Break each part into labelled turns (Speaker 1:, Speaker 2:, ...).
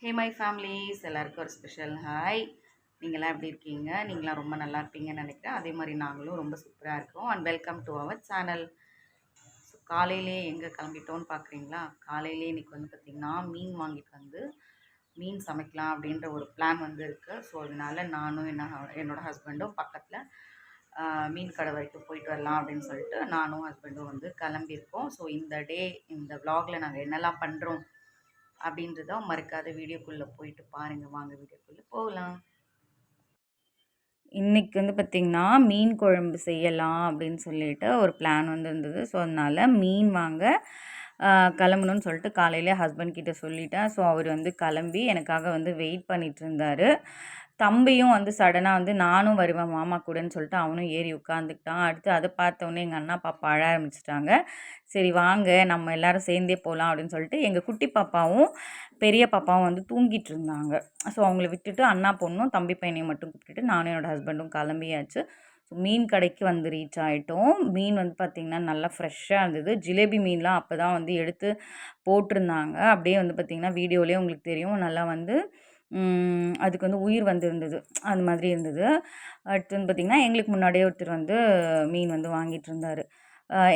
Speaker 1: Hey my families எல்லாருக்கும் ஒரு special hi நீங்களாம் எப்படி இருக்கீங்க? நீங்களாம் ரொம்ப நல்லா இருப்பீங்கன்னு நினைக்கிறேன். அதே மாதிரி நாங்களும் ரொம்ப சூப்பராக இருக்கோம். And welcome to our channel so காலையிலே எங்கே கிளம்பிட்டோன்னு பார்க்குறீங்களா காலையிலே இன்றைக்கி வந்து பார்த்திங்கன்னா மீன் வாங்கிட்டு வந்து மீன் சமைக்கலாம் அப்படின்ற ஒரு பிளான் வந்து இருக்குது ஸோ அதனால நானும் என்ன என்னோடய ஹஸ்பண்டும் பக்கத்தில் மீன் கடை வரைக்கும் போயிட்டு வரலாம் அப்படின்னு சொல்லிட்டு நானும் ஹஸ்பண்டும் வந்து கிளம்பியிருக்கோம். ஸோ இந்த டே இந்த vlogல நாங்கள் என்னெல்லாம் பண்ணுறோம் அப்படின்றத மறக்காத வீடியோக்குள்ளே போயிட்டு பாருங்கள் வாங்க வீடியோக்குள்ளே போகலாம். இன்றைக்கி வந்து பார்த்திங்கன்னா மீன் குழம்பு செய்யலாம் அப்படின்னு சொல்லிட்டு ஒரு பிளான் வந்து இருந்தது. ஸோ அதனால் மீன் வாங்க கிளம்பணும்னு சொல்லிட்டு காலையிலே ஹஸ்பண்ட் கிட்ட சொல்லிட்டேன். ஸோ அவர் வந்து கிளம்பி எனக்காக வந்து வெயிட் பண்ணிட்டு இருந்தார். தம்பியும் வந்து சடனாக வந்து நானும் வருவேன் மாமா கூடன்னு சொல்லிட்டு அவனும் ஏறி உட்காந்துக்கிட்டான் அடுத்து அதை பார்த்தோன்னே எங்கள் அண்ணா பாப்பா அழ ஆரம்பிச்சிட்டாங்க. சரி வாங்க நம்ம எல்லாரும் சேர்ந்தே போகலாம் அப்படின்னு சொல்லிட்டு எங்கள் குட்டி பாப்பாவும் பெரிய பாப்பாவும் வந்து தூங்கிட்டு இருந்தாங்க. ஸோ அவங்கள விட்டுட்டு அண்ணா பொண்ணும் தம்பி பையனையும் மட்டும் கூப்பிட்டுட்டு நானும் என்னோடய ஹஸ்பண்டும் கிளம்பியாச்சு. ஸோ மீன் கடைக்கு வந்து ரீச் ஆகிட்டோம் மீன் வந்து பார்த்திங்கன்னா நல்லா ஃப்ரெஷ்ஷாக இருந்தது. ஜிலேபி மீன்லாம் அப்போ தான் வந்து எடுத்து போட்டிருந்தாங்க. அப்படியே வந்து பார்த்திங்கன்னா வீடியோலேயே உங்களுக்கு தெரியும். நல்லா வந்து அதுக்கு வந்து உயிர் வந்து இருந்தது. அந்த மாதிரி இருந்தது. அடுத்து வந்து பார்த்திங்கன்னா எங்களுக்கு முன்னாடியே ஒருத்தர் வந்து மீன் வந்து வாங்கிட்டு இருந்தார்.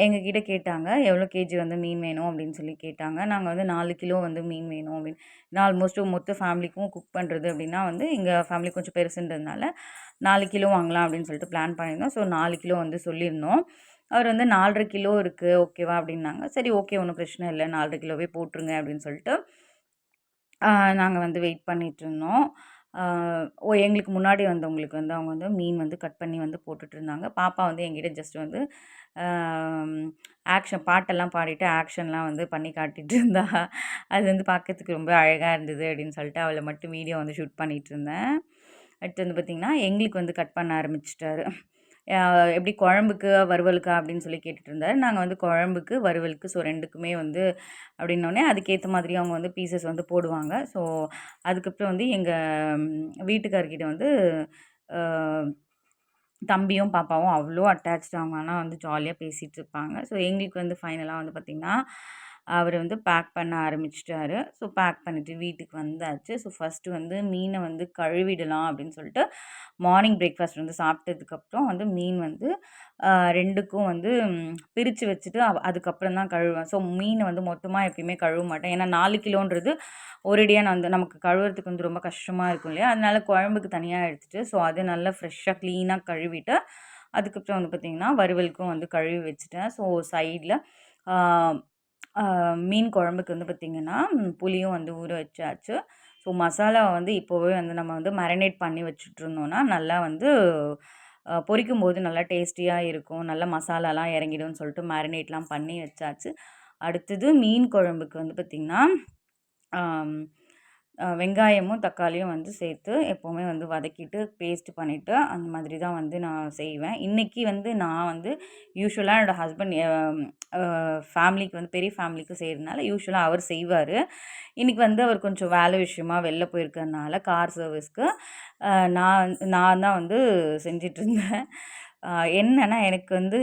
Speaker 1: எங்ககிட்ட கேட்டாங்க எவ்வளோ கேஜி வந்து மீன் வேணும்? அப்படின்னு சொல்லி கேட்டாங்க. நாங்கள் வந்து நாலு கிலோ வந்து மீன் வேணும் அப்படின்னு. நான் ஆல்மோஸ்ட் மொத்த ஃபேமிலிக்கும் குக் பண்ணுறது அப்படின்னா வந்து எங்கள் ஃபேமிலி கொஞ்சம் பெருசுன்றதுனால நாலு கிலோ வாங்கலாம் அப்படின்னு சொல்லிட்டு பிளான் பண்ணியிருந்தோம். ஸோ நாலு கிலோ வந்து சொல்லியிருந்தோம். அவர் வந்து நாலரை கிலோ இருக்குது ஓகேவா? அப்படின்னாங்க. சரி ஓகே ஒன்றும் பிரச்சனை இல்லை. நாலரை கிலோவே போட்டுருங்க அப்படின்னு சொல்லிட்டு நாங்கள் வந்து வெயிட் பண்ணிகிட்ருந்தோம் ஓ எங்களுக்கு முன்னாடி வந்தவங்களுக்கு வந்து அவங்க வந்து மீன் வந்து கட் பண்ணி வந்து போட்டுட்டு இருந்தாங்க பாப்பா வந்து எங்கிட்ட ஜஸ்ட் வந்து ஆக்ஷன் பாட்டெல்லாம் பாடிட்டு ஆக்ஷன்லாம் வந்து பண்ணி காட்டிட்டு இருந்தா அது வந்து பார்க்கறதுக்கு ரொம்ப அழகாக இருந்தது அப்படின்னு சொல்லிட்டு அவளை மட்டும் வீடியோ வந்து ஷூட் பண்ணிகிட்டு இருந்தேன் அடுத்து வந்து பார்த்திங்கன்னா எங்களுக்கு வந்து கட் பண்ண ஆரம்பிச்சிட்டாரு. எப்படி குழம்புக்கு வறுவலுக்கா அப்படின்னு சொல்லி கேட்டுட்டு இருந்தார் நாங்கள் வந்து குழம்புக்கு வறுவலுக்கு ஸோ ரெண்டுக்குமே வந்து அப்படின்னோடனே அதுக்கேற்ற மாதிரி அவங்க வந்து பீசஸ் வந்து போடுவாங்க. ஸோ அதுக்கப்புறம் வந்து எங்கள் வீட்டுக்காரர்கிட்ட வந்து தம்பியும் பாப்பாவும் அவ்வளோ அட்டாச்சாக அவங்க ஆனால் வந்து ஜாலியாக பேசிகிட்டு இருப்பாங்க ஸோ எங்களுக்கு வந்து ஃபைனலாக வந்து பார்த்திங்கன்னா அவர் வந்து பேக் பண்ண ஆரம்பிச்சிட்டாரு. ஸோ பேக் பண்ணிவிட்டு வீட்டுக்கு வந்தாச்சு. ஸோ ஃபஸ்ட்டு வந்து மீனை வந்து கழுவிடலாம் அப்படின்னு சொல்லிட்டு மார்னிங் பிரேக்ஃபாஸ்ட் வந்து சாப்பிட்டதுக்கப்புறம் வந்து மீன் வந்து ரெண்டுக்கும் வந்து பிரித்து வச்சுட்டு அவ- அதுக்கப்புறம் தான் கழுவேன் ஸோ மீனை வந்து மொத்தமாக எப்பயுமே கழுவ மாட்டேன். ஏன்னா நாலு கிலோன்றது ஒரேடியாக நான் வந்து நமக்கு கழுவுறதுக்கு வந்து ரொம்ப கஷ்டமாக இருக்கும் இல்லையா? அதனால் குழம்புக்கு தனியாக எடுத்துகிட்டு ஸோ அது நல்லா ஃப்ரெஷ்ஷாக க்ளீனாக கழுவிட்டு அதுக்கப்புறம் வந்து பார்த்திங்கன்னா வறுவலுக்கும் வந்து கழுவி வச்சுட்டேன். ஸோ சைடில் மீன் குழம்புக்கு வந்து பார்த்திங்கன்னா புளியும் வந்து ஊற வச்சாச்சு. ஸோ மசாலாவை வந்து இப்போவே வந்து நம்ம வந்து மேரினேட் பண்ணி வச்சுட்ருந்தோன்னா நல்லா வந்து பொரிக்கும் போது நல்லா டேஸ்டியாக இருக்கும். நல்லா மசாலாலாம் இறங்கிடும்னு சொல்லிட்டு மேரினேட்லாம் பண்ணி வச்சாச்சு. அடுத்தது மீன் குழம்புக்கு வந்து பார்த்திங்கன்னா வெங்காயமும் தக்காளியும் வந்து சேர்த்து எப்போவுமே வந்து வதக்கிட்டு பேஸ்ட் பண்ணிவிட்டு அந்த மாதிரி தான் வந்து நான் செய்வேன். இன்றைக்கி வந்து நான் வந்து யூஸ்வலாக என்னோடய ஹஸ்பண்ட் ஃபேமிலிக்கு வந்து பெரிய ஃபேமிலிக்கு செய்கிறதுனால யூஸ்வலாக அவர் செய்வார். இன்றைக்கி வந்து அவர் கொஞ்சம் வேலை விஷயமா வெளில போயிருக்கிறதுனால கார் சர்வீஸ்க்கு நான் நான் தான் வந்து செஞ்சிட்ருந்தேன் என்னன்னா எனக்கு வந்து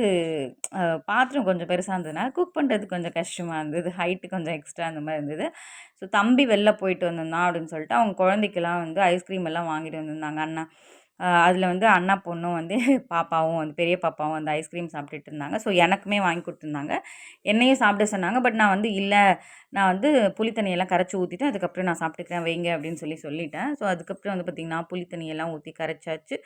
Speaker 1: பாத்திரம் கொஞ்சம் பெருசாக இருந்ததுனால குக் பண்ணுறது கொஞ்சம் கஷ்டமாக இருந்தது. ஹைட்டு கொஞ்சம் எக்ஸ்ட்ரா அந்த மாதிரி இருந்தது. ஸோ தம்பி வெளில போயிட்டு வந்திருந்தான் அப்படின்னு சொல்லிட்டு அவங்க குழந்தைக்கெல்லாம் வந்து ஐஸ்கிரீம் எல்லாம் வாங்கிட்டு வந்திருந்தாங்க. அண்ணா அதில் வந்து அண்ணா பொண்ணும் வந்து பாப்பாவும் வந்து பெரிய பாப்பாவும் வந்து ஐஸ்கிரீம் சாப்பிட்டுட்டு இருந்தாங்க. ஸோ எனக்குமே வாங்கி கொடுத்துருந்தாங்க. என்னையும் சாப்பிட சொன்னாங்க. பட் நான் வந்து இல்லை நான் வந்து புளி தண்ணியெல்லாம் கரைச்சி ஊற்றிட்டு அதுக்கப்புறம் நான் சாப்பிட்டுக்கிறேன். வைங்க. அப்படின்னு சொல்லி சொல்லிட்டேன். ஸோ அதுக்கப்புறம் வந்து பார்த்திங்கன்னா புளி தண்ணியெல்லாம் ஊற்றி கரைச்சாச்சு.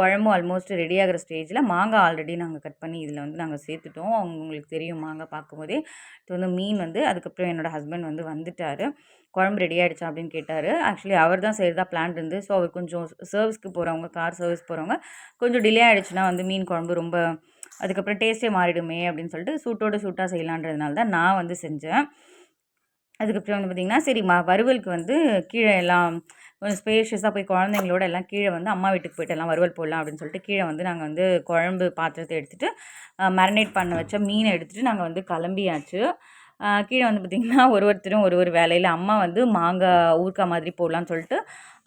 Speaker 1: குழம்பு ஆல்மோஸ்ட் ரெடி ஆகிற ஸ்டேஜில் மாங்காய் ஆல்ரெடி நாங்கள் கட் பண்ணி இதில் வந்து நாங்கள் சேர்த்துட்டோம். அவங்க உங்களுக்கு தெரியும் மாங்காய் பார்க்கும்போதே. இது வந்து மீன் வந்து அதுக்கப்புறம் என்னோடய ஹஸ்பண்ட் வந்து வந்துட்டார். குழம்பு ரெடி ஆகிடுச்சா அப்படின்னு கேட்டார். ஆக்சுவலி அவர் தான் செய்கிறதா பிளான் இருந்து. ஸோ அவர் கொஞ்சம் சர்வீஸ்க்கு போகிறவங்க கார் சர்வீஸ் போகிறவங்க கொஞ்சம் டிலே ஆகிடுச்சுன்னா வந்து மீன் குழம்பு ரொம்ப அதுக்கப்புறம் டேஸ்ட்டே மாறிடுமே அப்படின்னு சொல்லிட்டு சூட்டோட சூட்டாக செய்யலான்றதுனால தான் நான் வந்து செஞ்சேன். அதுக்கப்புறம் வந்து பார்த்திங்கன்னா சரி மா வறுவலுக்கு வந்து கீழே எல்லாம் கொஞ்சம் ஸ்பேஷியஸாக போய் குழந்தைங்களோட எல்லாம் கீழே வந்து அம்மா வீட்டுக்கு போய்ட்டு எல்லாம் வறுவல் போடலாம் அப்படின்னு சொல்லிட்டு கீழே வந்து நாங்கள் வந்து குழம்பு பாத்திரத்தை எடுத்துகிட்டு மேரினேட் பண்ண வச்ச மீனை எடுத்துகிட்டு நாங்கள் வந்து கிளம்பியாச்சு. கீழே வந்து பார்த்திங்கன்னா ஒரு ஒருத்தரும் ஒரு ஒரு வேலையில். அம்மா வந்து மாங்காய் ஊறுகாய் மாதிரி போடலான்னு சொல்லிட்டு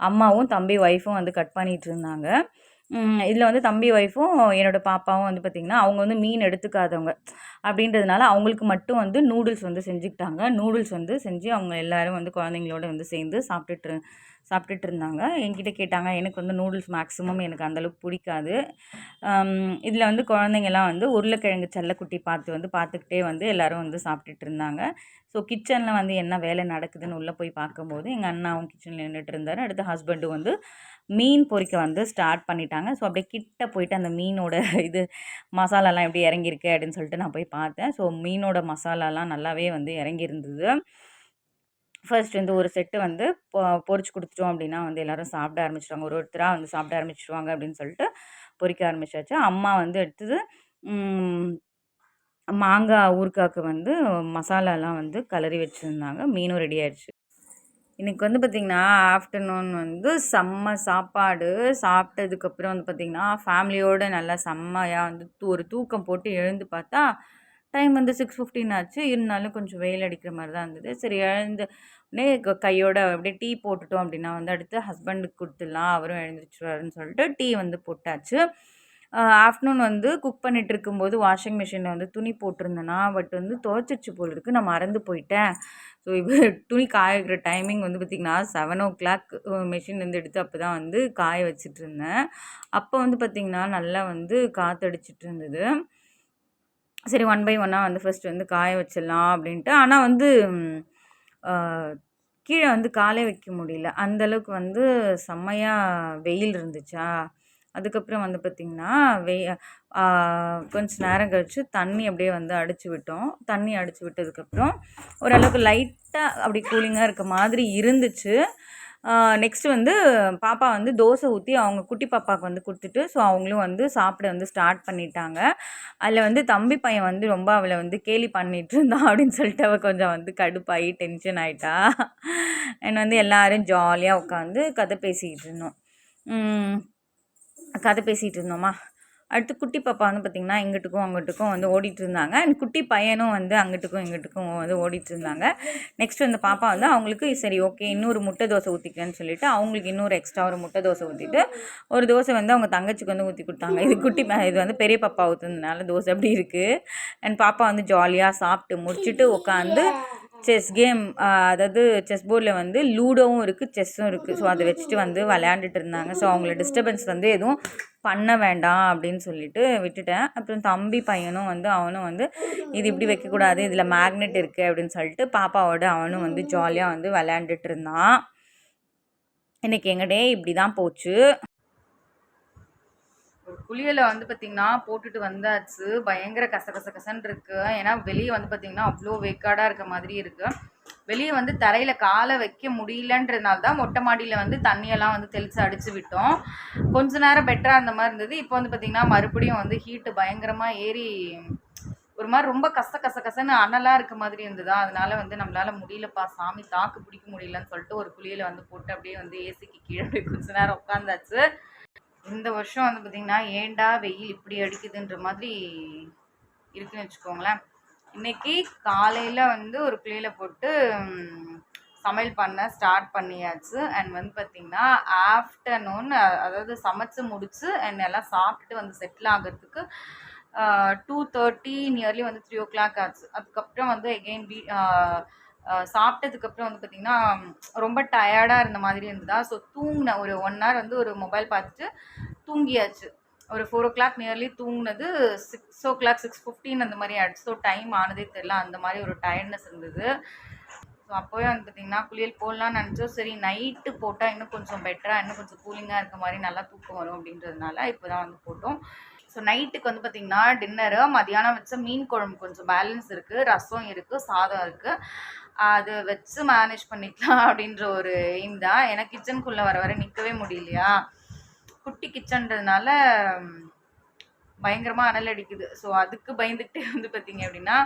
Speaker 1: அம்மாவும் தம்பி ஒய்ஃபும் வந்து கட் பண்ணிகிட்டு இருந்தாங்க. இதில் வந்து தம்பி ஒய்ஃபும் என்னோடய பாப்பாவும் வந்து பார்த்திங்கன்னா அவங்க வந்து மீன் எடுத்துக்காதவங்க. அப்படின்றதுனால அவங்களுக்கு மட்டும் வந்து நூடுல்ஸ் வந்து செஞ்சுக்கிட்டாங்க. நூடுல்ஸ் வந்து செஞ்சு அவங்க எல்லோரும் வந்து குழந்தைங்களோட வந்து சேர்ந்து சாப்பிட்டுட்டு சாப்பிட்டுட்டு இருந்தாங்க. என்கிட்ட கேட்டாங்க எனக்கு வந்து நூடுல்ஸ் மேக்ஸிமம் எனக்கு அந்தளவுக்கு பிடிக்காது. இதில் வந்து குழந்தைங்கலாம் வந்து உருளைக்கிழங்கு செல்லக்குட்டி பார்த்து வந்து பார்த்துக்கிட்டே வந்து எல்லோரும் வந்து சாப்பிட்டுட்டு இருந்தாங்க. ஸோ கிச்சனில் வந்து என்ன வேலை நடக்குதுன்னு உள்ளே போய் பார்க்கும்போது எங்கள் அண்ணாவும் கிச்சனில் நின்றுட்டு இருந்தார் அடுத்து ஹஸ்பண்டும் வந்து மீன் பொறிக்க வந்து ஸ்டார்ட் பண்ணிட்டாங்க. ஸோ அப்படியே கிட்ட போயிட்டு அந்த மீனோட இது மசாலாலாம் எப்படி இறங்கியிருக்கு அப்படின்னு சொல்லிட்டு நான் போய் பார்த்தேன். ஸோ மீனோட மசாலாலாம் நல்லாவே வந்து இறங்கியிருந்தது. ஃபர்ஸ்ட் வந்து ஒரு செட்டு வந்து பொ கொடுத்துட்டோம் அப்படின்னா வந்து எல்லோரும் சாப்பிட ஆரம்பிச்சிடுவாங்க ஒரு ஒருத்தராக வந்து சாப்பிட ஆரம்பிச்சிடுவாங்க அப்படின்னு சொல்லிட்டு பொறிக்க ஆரம்பிச்சாச்சு. அம்மா வந்து எடுத்தது மாங்காய் ஊறுகாய்க்கு வந்து மசாலாலாம் வந்து கலரி வச்சுருந்தாங்க. மீனும் ரெடி ஆயிடுச்சு. இன்றைக்கி வந்து பார்த்திங்கன்னா ஆஃப்டர்நூன் வந்து செம்ம சாப்பாடு. சாப்பிட்டதுக்கப்புறம் வந்து பார்த்திங்கன்னா ஃபேமிலியோடு நல்லா செம்மையாக வந்து ஒரு தூக்கம் போட்டு எழுந்து பார்த்தா டைம் வந்து சிக்ஸ் ஃபிஃப்டின் ஆச்சு. இருந்தாலும் கொஞ்சம் வெயில் அடிக்கிற மாதிரி தான் இருந்தது. சரி எழுந்து உடனே கையோட அப்படியே டீ போட்டுட்டோம் அப்படின்னா வந்து அடுத்து ஹஸ்பண்டுக்கு கொடுத்துடலாம். அவரும் எழுந்திரிச்சிருவாருன்னு சொல்லிட்டு டீ வந்து போட்டாச்சு. ஆஃப்டர்நூன் வந்து குக் பண்ணிகிட்டு இருக்கும்போது வாஷிங் மிஷினில் வந்து துணி போட்டிருந்தேன்னா பட் வந்து துவைச்சிருச்சு போல் இருக்குது நான் மறந்து போயிட்டேன். ஸோ இப்போ துணி காய வைக்கிற டைமிங் வந்து பார்த்திங்கன்னா செவன் ஓ கிளாக் மிஷின்லேருந்து எடுத்து அப்போ தான் வந்து காய வச்சுட்டு இருந்தேன் அப்போ வந்து பார்த்திங்கன்னா நல்லா வந்து காற்றடிச்சிட்டு இருந்தது சரி ஒன் பை ஒன்னாக வந்து ஃபஸ்ட் வந்து காய வச்சிடலாம் அப்படின்ட்டு. ஆனால் வந்து கீழே வந்து காலே வைக்க முடியல. அந்தளவுக்கு வந்து செம்மையாக வெயில் இருந்துச்சா? அதுக்கப்புறம் வந்து பார்த்திங்கன்னா வெய் கொஞ்ச நேரம் கழித்து தண்ணி அப்படியே வந்து அடித்து விட்டோம். தண்ணி அடித்து விட்டதுக்கப்புறம் ஓரளவுக்கு லைட்டாக அப்படி கூலிங்காக இருக்க மாதிரி இருந்துச்சு. நெக்ஸ்ட்டு வந்து பாப்பா வந்து தோசை ஊற்றி அவங்க குட்டி பாப்பாவுக்கு வந்து கொடுத்துட்டு ஸோ அவங்களும் வந்து சாப்பிட வந்து ஸ்டார்ட் பண்ணிட்டாங்க. அதில் வந்து தம்பி பையன் வந்து ரொம்ப அவளை வந்து கேலி பண்ணிகிட்டு இருந்தான் அப்படின்னு சொல்லிட்டு அவள் கொஞ்சம் வந்து கடுப்பாகி டென்ஷன் ஆகிட்டா என்னை வந்து எல்லோரும் ஜாலியாக உட்காந்து கதை பேசிக்கிட்டு இருந்தோம். கதை பேசிகிட்டு இருந்தோமா? அடுத்து குட்டி பாப்பா வந்து பார்த்திங்கன்னா இங்கிட்டுக்கும் அங்கிட்டுக்கும் வந்து ஓடிட்டு இருந்தாங்க. அண்ட் குட்டி பையனும் வந்து அங்கிட்டுக்கும் இங்கிட்டுக்கும் வந்து ஓடிட்டு இருந்தாங்க. நெக்ஸ்ட் வந்து பாப்பா வந்து அவங்களுக்கு சரி ஓகே இன்னொரு முட்டை தோசை ஊற்றிக்கிறேன்னு சொல்லிட்டு அவங்களுக்கு இன்னொரு எக்ஸ்ட்ரா ஒரு முட்டை தோசை ஊற்றிட்டு ஒரு தோசை வந்து அவங்க தங்கச்சிக்கு வந்து ஊற்றி கொடுத்தாங்க. இது குட்டி இது வந்து பெரிய பாப்பா ஊற்றுனதுனால தோசை அப்படி இருக்குது அண்ட் பாப்பா வந்து ஜாலியாக சாப்பிட்டு முடிச்சுட்டு உட்காந்து செஸ் கேம் அதாவது செஸ் போர்டில் வந்து லூடோவும் இருக்குது செஸ்ஸும் இருக்குது ஸோ அதை வச்சுட்டு வந்து விளையாண்டுட்டு இருந்தாங்க. ஸோ அவங்கள டிஸ்டர்பன்ஸ் வந்து எதுவும் பண்ண வேண்டாம் அப்படின்னு சொல்லிட்டு விட்டுட்டேன். அப்புறம் தம்பி பையனும் வந்து அவனும் வந்து இது இப்படி வைக்கக்கூடாது இதில் மேக்னெட் இருக்குது அப்படின்னு சொல்லிட்டு பாப்பாவோட அவனும் வந்து ஜாலியாக வந்து விளையாண்டுட்டு இருந்தான். இன்றைக்கி எங்கடே இப்படி தான் போச்சு. ஒரு குளியலை வந்து பார்த்திங்கன்னா போட்டுட்டு வந்தாச்சு. பயங்கர கச கச கசன் இருக்குது ஏன்னா வெளியே வந்து பார்த்திங்கன்னா அவ்வளோ வேக்காடாக இருக்க மாதிரி இருக்குது வெளியே வந்து தரையில் காலை வைக்க முடியலன்றதுனால தான் மொட்டை மாடியில் வந்து தண்ணியெல்லாம் வந்து தெளித்து அடித்து விட்டோம். கொஞ்ச நேரம் பெட்டராக இருந்த மாதிரி இருந்தது. இப்போ வந்து பார்த்திங்கன்னா மறுபடியும் வந்து ஹீட்டு பயங்கரமாக ஏறி ஒரு மாதிரி ரொம்ப கச கச கசன்னு அனலாக இருக்க மாதிரி இருந்ததா? அதனால வந்து நம்மளால் முடியலப்பா. சாமி தாக்கு பிடிக்க முடியலன்னு சொல்லிட்டு ஒரு குளியில் வந்து போட்டு அப்படியே வந்து ஏசிக்கு கீழே கொஞ்ச நேரம் உட்காந்தாச்சு இந்த வருஷம் வந்து பார்த்திங்கன்னா ஏண்டா வெயில் இப்படி அடிக்குதுன்ற மாதிரி இருக்குன்னு வச்சுக்கோங்களேன். இன்றைக்கி காலையில் வந்து ஒரு பிளேயில் போட்டு சமையல் பண்ண ஸ்டார்ட் பண்ணியாச்சு. அண்ட் வந்து பார்த்திங்கன்னா ஆஃப்டர்நூன் அதாவது சமைச்சு முடிச்சு அண்ட் எல்லாம் சாப்பிட்டுட்டு வந்து செட்டில் ஆகிறதுக்கு டூ தேர்ட்டி நியர்லி வந்து த்ரீ ஓ கிளாக் ஆச்சு. அதுக்கப்புறம் வந்து எகெயின் வீ சாப்பிட்டதுக்கப்புறம் வந்து பார்த்திங்கன்னா ரொம்ப டயர்டாக இருந்த மாதிரி இருந்ததா? ஸோ தூங்கினேன் ஒரு ஒன் ஹவர் வந்து ஒரு மொபைல் பார்த்துட்டு தூங்கியாச்சு. ஒரு ஃபோர் ஓ கிளாக் நியர்லி தூங்கினது six o'clock six fifteen அந்த மாதிரி ஆயிடுச்சு. ஸோ டைம் ஆனதே தெரில அந்த மாதிரி ஒரு டயர்ட்னஸ் இருந்தது. ஸோ அப்போவே வந்து பார்த்திங்கன்னா குளியல் போடலாம்னு நினச்சோம். சரி நைட்டு போட்டால் இன்னும் கொஞ்சம் பெட்டராக இன்னும் கொஞ்சம் கூலிங்காக இருக்க மாதிரி நல்லா தூக்கம் வரும் அப்படின்றதுனால இப்போ தான் வந்து போட்டோம். ஸோ நைட்டுக்கு வந்து பார்த்திங்கன்னா டின்னரு மதியானம் வச்ச மீன் குழம்பு கொஞ்சம் பேலன்ஸ் இருக்குது ரசம் இருக்குது சாதம் இருக்குது அது வச்சு மேனேஜ் பண்ணிக்கலாம் அப்படின்ற ஒரு எய்ம் தான். ஏன்னா கிச்சனுக்குள்ளே வர வர நிற்கவே முடியலையா? குட்டி கிச்சன்றதுனால பயங்கரமாக அனல் அடிக்குது. ஸோ அதுக்கு பயந்துக்கிட்டே வந்து பார்த்தீங்க அப்படின்னா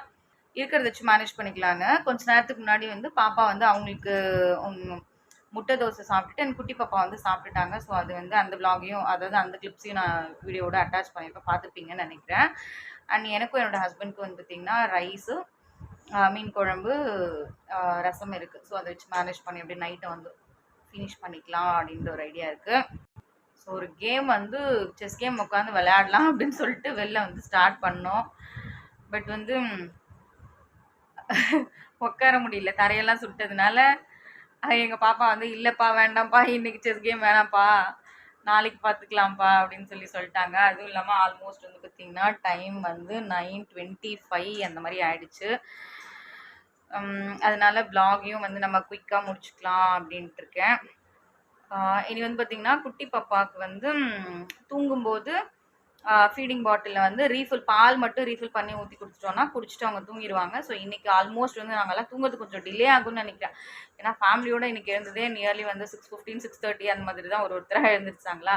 Speaker 1: இருக்கிறத வச்சு மேனேஜ் பண்ணிக்கலான்னு. கொஞ்ச நேரத்துக்கு முன்னாடி வந்து பாப்பா வந்து அவங்களுக்கு முட்டை தோசை சாப்பிட்டுட்டு என் குட்டி பாப்பா வந்து சாப்பிட்டுட்டாங்க. ஸோ அது வந்து அந்த விலாகையும் அதாவது அந்த கிளிப்ஸையும் நான் வீடியோட அட்டாச் பண்ணியிருப்பேன். பார்த்துப்பீங்கன்னு நினைக்கிறேன். அண்ட் எனக்கும் என்னோடய ஹஸ்பண்ட்க்கு வந்து பார்த்திங்கன்னா ரைஸு மீன் குழம்பு ரசம் இருக்குது ஸோ அதை வச்சு மேனேஜ் பண்ணி அப்படியே நைட்டை வந்து ஃபினிஷ் பண்ணிக்கலாம் அப்படின்ற ஒரு ஐடியா இருக்குது ஸோ ஒரு கேம் வந்து செஸ் கேம் உட்காந்து விளையாடலாம் அப்படின்னு சொல்லிட்டு வெளில வந்து ஸ்டார்ட் பண்ணோம். பட் வந்து உட்கார முடியல. தரையெல்லாம் சுட்டதுனால எங்கள் பாப்பா வந்து இல்லைப்பா வேண்டாம்ப்பா. இன்னைக்கு செஸ் கேம் வேணாம்ப்பா. நாளைக்கு பார்த்துக்கலாம்ப்பா அப்படின்னு சொல்லி சொல்லிட்டாங்க. அதுவும் இல்லாமல் ஆல்மோஸ்ட் வந்து பார்த்திங்கன்னா டைம் வந்து நைன் டுவெண்ட்டி ஃபைவ் அந்த மாதிரி ஆயிடுச்சு. அதனால பிளாகையும் வந்து நம்ம குயிக்காக முடிச்சுக்கலாம் அப்படின்ட்டு இருக்கேன் இனி வந்து பார்த்திங்கன்னா குட்டி பாப்பாவுக்கு வந்து தூங்கும்போது ஃபீடிங் பாட்டிலில் வந்து ரீஃபில் பால் மட்டும் ரீஃபில் பண்ணி ஊற்றி குடிச்சிட்டோன்னா குடிச்சிட்டு அவங்க தூங்கிடுவாங்க. ஸோ இன்றைக்கி ஆல்மோஸ்ட் வந்து நாங்கள்லாம் தூங்குறது கொஞ்சம் டிலே ஆகும்னு நினைக்கிறேன். ஏன்னா ஃபேமிலியோட இன்றைக்கி இருந்ததே நியர்லி வந்து சிக்ஸ் ஃபிஃப்டீன் சிக்ஸ் தேர்ட்டி அந்த மாதிரி தான் ஒரு ஒருத்தராக எழுந்திரிச்சாங்களா.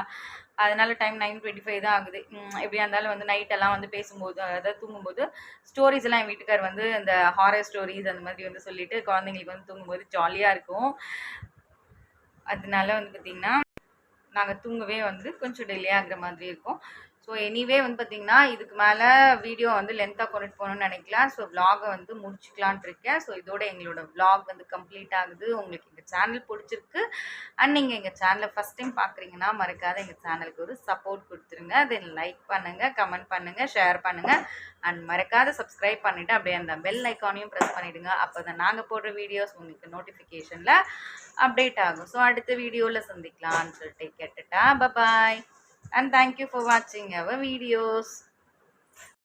Speaker 1: அதனால டைம் நைன் டுவெண்ட்டி ஃபைவ் தான் ஆகுது. எப்படியா இருந்தாலும் வந்து நைட்டெல்லாம் வந்து பேசும்போது அதாவது தூங்கும்போது ஸ்டோரிஸ் எல்லாம் என் வீட்டுக்கார் வந்து இந்த ஹாரர் ஸ்டோரிஸ் அந்த மாதிரி வந்து சொல்லிட்டு குழந்தைங்களுக்கு வந்து தூங்கும்போது ஜாலியாக இருக்கும். அதனால வந்து பார்த்திங்கன்னா நாங்கள் தூங்கவே வந்து கொஞ்சம் டிலே ஆகிற மாதிரி இருக்கும். ஸோ எனிவே வந்து பார்த்திங்கன்னா இதுக்கு மேலே வீடியோ வந்து லென்த்தாக கொண்டுட்டு போகணும்னு நினைக்கலாம் ஸோ vlog-அ வந்து முடிச்சுக்கலான் இருக்கேன். ஸோ இதோட எங்களோட vlog வந்து கம்ப்ளீட் ஆகுது. உங்களுக்கு எங்கள் சேனல் பிடிச்சிருக்கு. அண்ட் நீங்கள் எங்கள் சேனலை ஃபஸ்ட் டைம் பார்க்குறீங்கன்னா மறக்காத எங்கள் சேனலுக்கு ஒரு சப்போர்ட் கொடுத்துருங்க. தென் லைக் பண்ணுங்கள் கமெண்ட் பண்ணுங்கள் ஷேர் பண்ணுங்கள் அண்ட் மறக்காத சப்ஸ்கிரைப் பண்ணிவிட்டு அப்படியே அந்த பெல் ஐக்கானையும் ப்ரெஸ் பண்ணிவிடுங்க அப்போ தான் நாங்கள் போடுற வீடியோஸ் உங்களுக்கு நோட்டிஃபிகேஷனில் அப்டேட் ஆகும். ஸோ அடுத்த வீடியோவில் சந்திக்கலான்னு சொல்லிட்டு கேட்டுட்டா. Bye bye and thank you for watching our videos